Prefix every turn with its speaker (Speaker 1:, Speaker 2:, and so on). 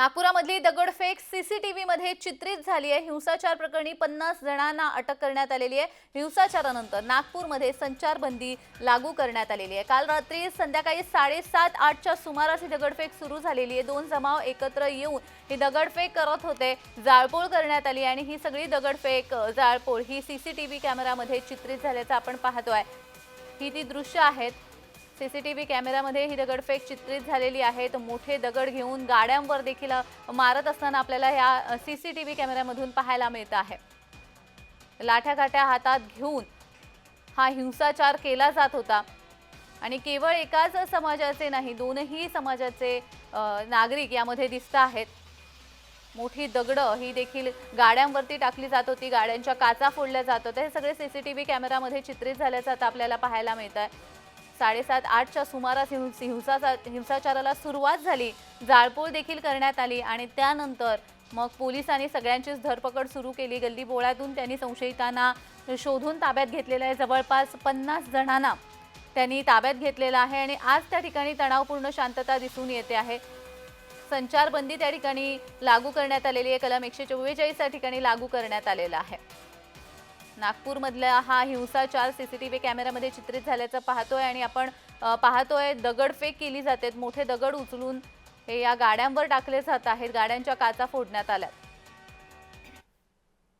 Speaker 1: नागपुरामधली दगडफेक सीसीटीव्ही मध्ये चित्रित झाली आहे. हिंसाचार प्रकरणी पन्नास जणांना अटक करण्यात आलेली आहे. हिंसाचारानंतर नागपूरमध्ये संचारबंदी लागू करण्यात आलेली आहे. काल रात्री संध्याकाळी साडेसात आठच्या सुमारास ही दगडफेक सुरू झालेली आहे. दोन जमाव एकत्र येऊन ही दगडफेक करत होते जाळपोळ करण्यात आली आणि ही सगळी दगडफेक जाळपोळ ही सीसीटीव्ही कॅमेरामध्ये चित्रित झाल्याचं आपण पाहतोय. ही ती दृश्य आहेत. सीसीटीव्ही कॅमेऱ्यामध्ये ही दगडफेक चित्रित झालेली आहे. तर मोठे दगड घेऊन गाड्यांवर देखील मारत असताना आपल्याला ह्या सीसीटीव्ही कॅमेऱ्यामधून पाहायला मिळत आहे. लाठ्याकाठ्या हातात घेऊन हा हिंसाचार केला जात होता. आणि केवळ एकाच समाजाचे नाही दोनही समाजाचे नागरिक यामध्ये दिसत आहेत. मोठी दगडं ही देखील गाड्यांवरती टाकली जात होती गाड्यांच्या काचा फोडल्या जात होत्या. हे सगळे सीसीटीव्ही कॅमेरामध्ये चित्रित झाल्याचं आता आपल्याला पाहायला मिळत आहे. साडेसात आठच्या सुमारास हिंस- हिंसाचा हिंसाचाराला सुरुवात झाली. जाळपोळ देखील करण्यात आली आणि त्यानंतर मग पोलिसांनी सगळ्यांचीच धरपकड सुरू केली. गल्ली बोळ्यातून त्यांनी संशयितांना शोधून ताब्यात घेतलेलं आहे. जवळपास पन्नास जणांना त्यांनी ताब्यात घेतलेलं आहे आणि आज त्या ठिकाणी तणावपूर्ण शांतता दिसून येते आहे. संचारबंदी त्या ठिकाणी लागू करण्यात आलेली आहे. कलम एकशे चव्वेचाळीस या ठिकाणी लागू करण्यात आलेला आहे. नागपूरमधला हा हिंसाचार सीसीटीव्ही कॅमेऱ्यामध्ये चित्रित झाल्याचं पाहतोय आणि आपण पाहतोय दगडफेक केली जाते मोठे दगड उचलून हे या गाड्यांवर टाकले जात आहेत. गाड्यांच्या काचा फोडण्यात आल्यात.